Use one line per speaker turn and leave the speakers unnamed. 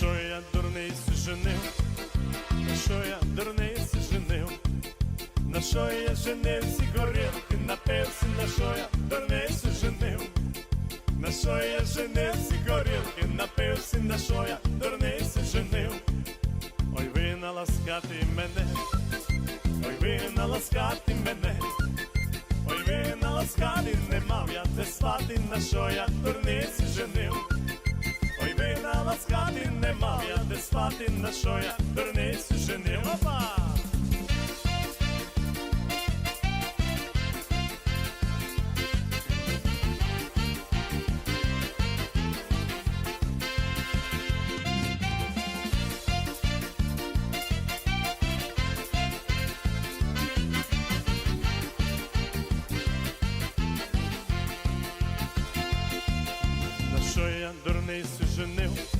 що я дурний женив, на що я дурний женив, на що я женився горілки, напився, на що я дурний женив, на що я женився горілки, напився, на що я дурний женив. Ой, ви наласкати мене, ой, ви наласкати мене. Ой, ви наласкати не мав я де спати, на що я дурниці женив. Спати, на що я дурниці женив. Опа! Дурний си женив?